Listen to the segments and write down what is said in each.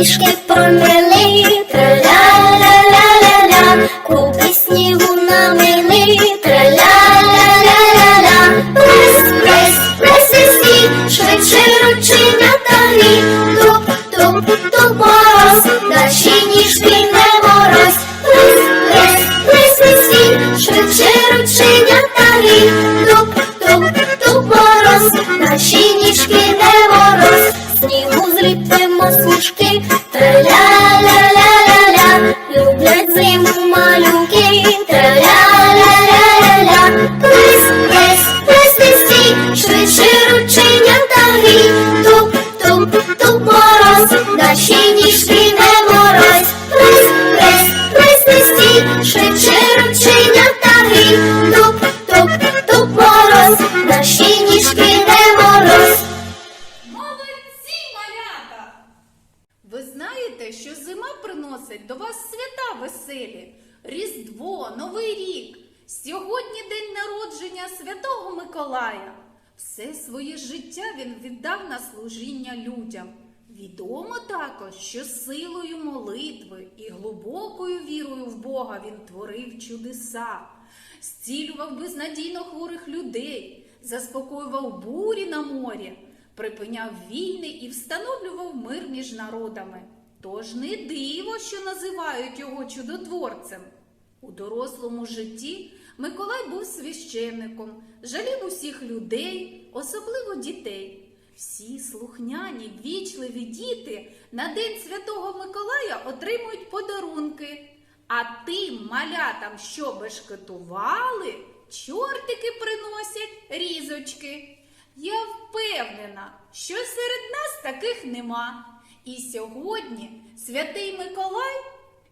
доріжки промили, приносить до вас свята веселі, Різдво, Новий рік. Сьогодні день народження Святого Миколая. Все своє життя він віддав на служіння людям. Відомо також, що силою молитви і глибокою вірою в Бога він творив чудеса, зцілював безнадійно хворих людей, заспокоював бурі на морі, припиняв війни і встановлював мир між народами. Тож не диво, що називають його чудотворцем. У дорослому житті Миколай був священником, жалів усіх людей, особливо дітей. Всі слухняні, вічливі діти на День Святого Миколая отримують подарунки. А тим малятам, що бешкетували, чортики приносять різочки. Я впевнена, що серед нас таких нема. І сьогодні святий Миколай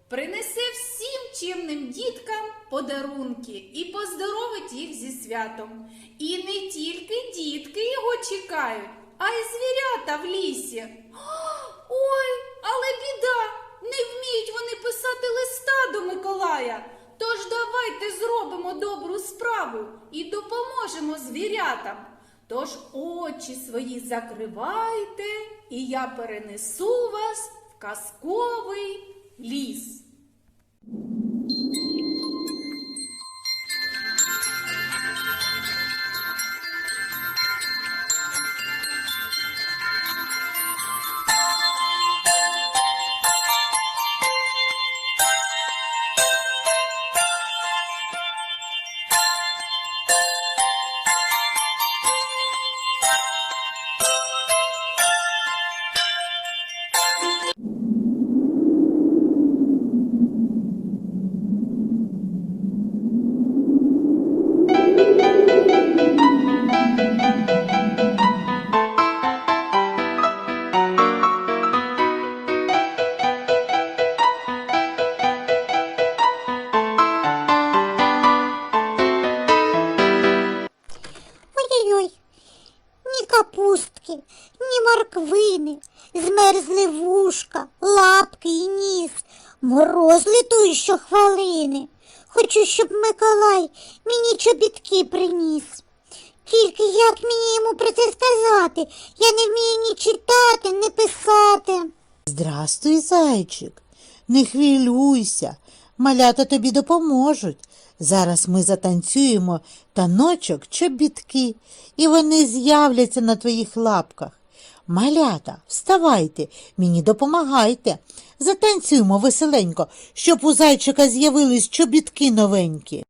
принесе всім чимним діткам подарунки і поздоровить їх зі святом. І не тільки дітки його чекають, а й звірята в лісі. Ой, але біда! Не вміють вони писати листа до Миколая. Тож давайте зробимо добру справу і допоможемо звірятам. Тож очі свої закривайте, і я перенесу вас в казковий ліс. Літує щохвилини. Хочу, щоб Миколай мені чобітки приніс. Тільки як мені йому про це сказати? Я не вмію ні читати, ні писати. Здрастуй, зайчик, не хвилюйся, малята тобі допоможуть. Зараз ми затанцюємо таночок чобітки, і вони з'являться на твоїх лапках. Малята, вставайте, мені допомагайте. Затанцюємо веселенько, щоб у зайчика з'явились чобітки новенькі.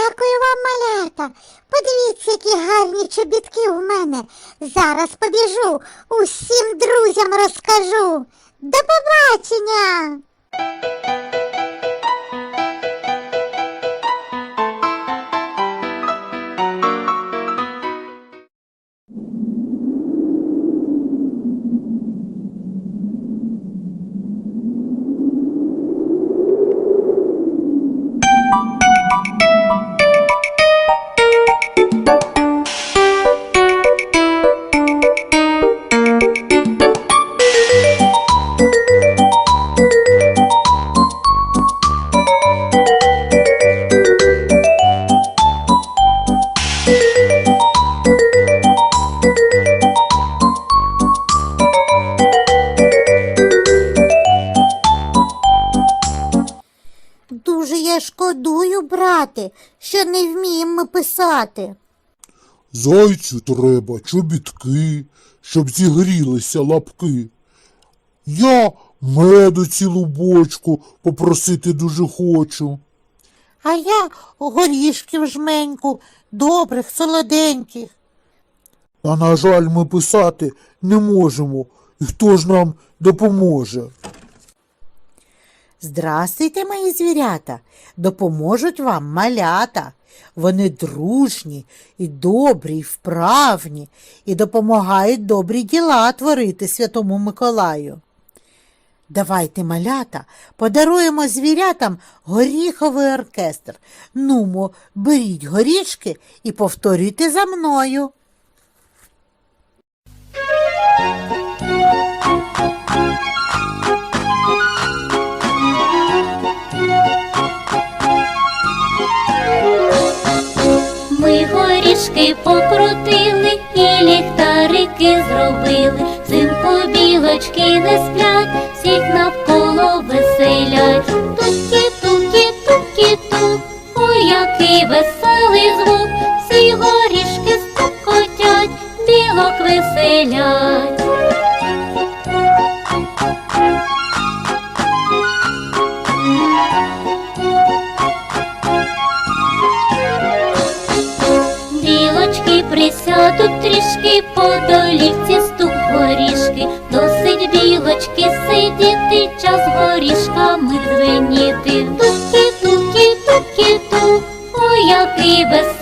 Дякую вам, малята. Подивіться, які гарні чобітки у мене. Зараз побіжу, усім друзям розкажу. До побачення! Зайцю треба чобітки, щоб зігрілися лапки. Я меду цілу бочку попросити дуже хочу. А я горішків жменьку, добрих, солоденьких. А на жаль, ми писати не можемо. І хто ж нам допоможе? Здрастуйте, мої звірята, допоможуть вам малята. Вони дружні і добрі, і вправні, і допомагають добрі діла творити Святому Миколаю. Давайте, малята, подаруємо звірятам горіховий оркестр. Нумо, беріть горішки і повторюйте за мною. Ми горішки покрутили і ліхтарики зробили. Взимку білочки не сплять, всіх навколо сидіти, час горішками дзвеніти. туки, туки, туки, тук, ой, який веселий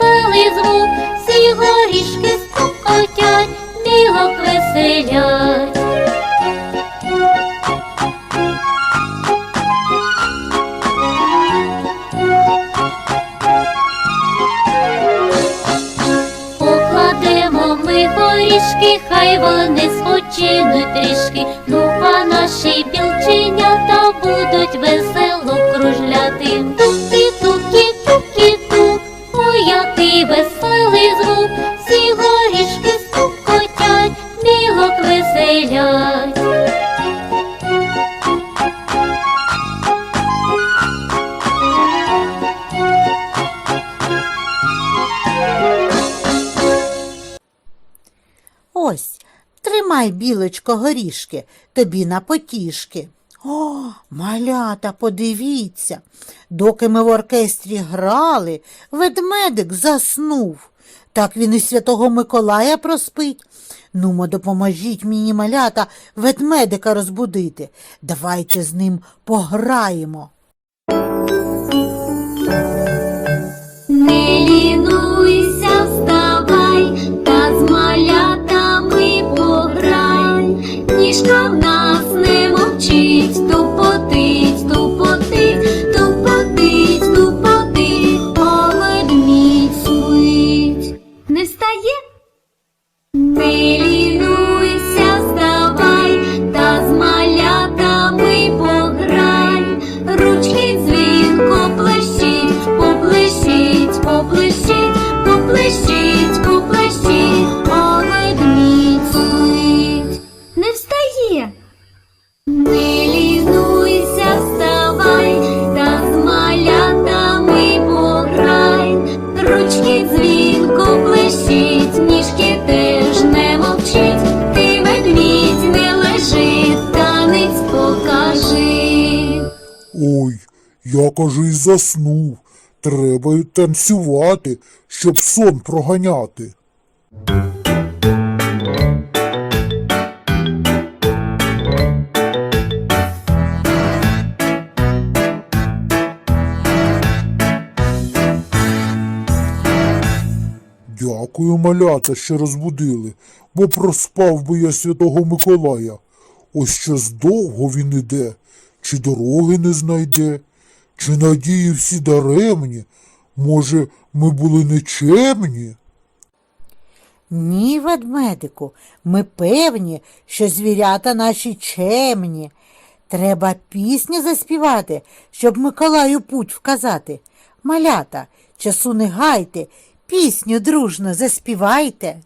білочко, горішки, тобі на потішки. О, малята, подивіться, доки ми в оркестрі грали, ведмедик заснув. Так він і святого Миколая проспить. Нумо, допоможіть мені, малята, ведмедика розбудити. Давайте з ним пограємо. Не 너 я кажись заснув. Треба й танцювати, щоб сон проганяти. Дякую, малята, що розбудили, бо проспав би я святого Миколая. Ось щось довго він іде, чи дороги не знайде, чи надії всі даремні. Може, ми були нечемні? Ні, ведмедику, ми певні, що звірята наші чемні. Треба пісню заспівати, щоб Миколаю путь вказати. Малята, часу не гайте, пісню дружно заспівайте.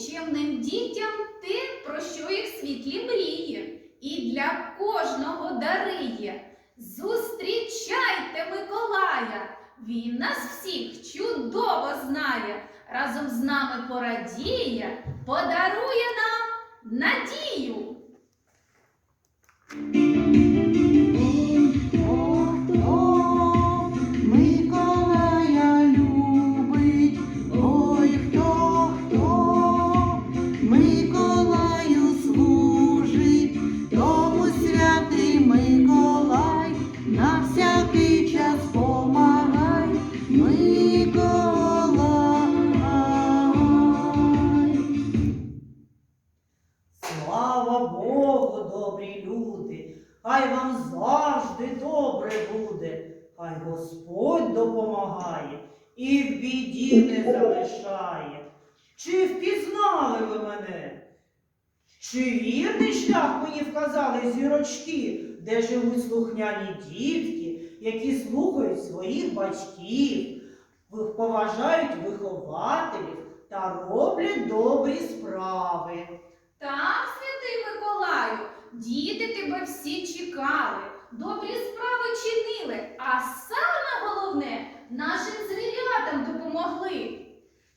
Дарує чемним дітям те, про що їх світлі мріє, і для кожного дариє. Зустрічайте Миколая! Він нас всіх чудово знає. Разом з нами порадіє, подарує нам надію. Чи впізнали ви мене? Чи вірний шлях мені вказали зірочки, де живуть слухняні дітки, які слухають своїх батьків, поважають вихователів та роблять добрі справи? Так, святий Миколаю, діти тебе всі чекали, добрі справи чинили, а саме головне нашим звірятам допомогли.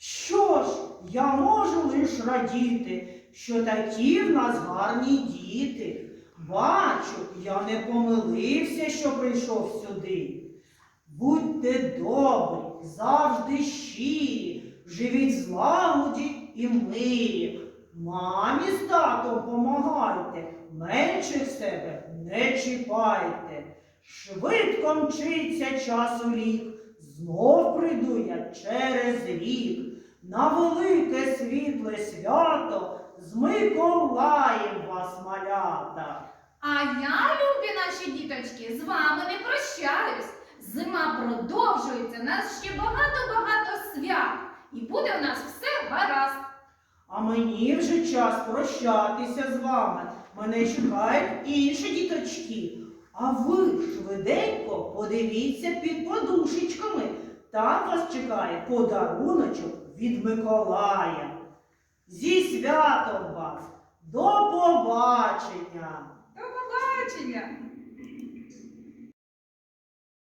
Що ж, я можу лиш радіти, що такі в нас гарні діти. Бачу, я не помилився, що прийшов сюди. Будьте добрі, завжди щирі, живіть злагоді і мирі. Мамі з татом помагайте, менших себе не чіпайте. Швидко мчиться час у рік, знов прийду я через рік. На велике світле свято з Миколаєм вас малята. А я, любі наші діточки, з вами не прощаюсь. Зима продовжується, нас ще багато-багато свят. І буде у нас все гаразд. А мені вже час прощатися з вами. Мене чекають інші діточки. А ви швиденько подивіться під подушечками. Там вас чекає подаруночок від Миколая. Зі святом вас! До побачення! До побачення!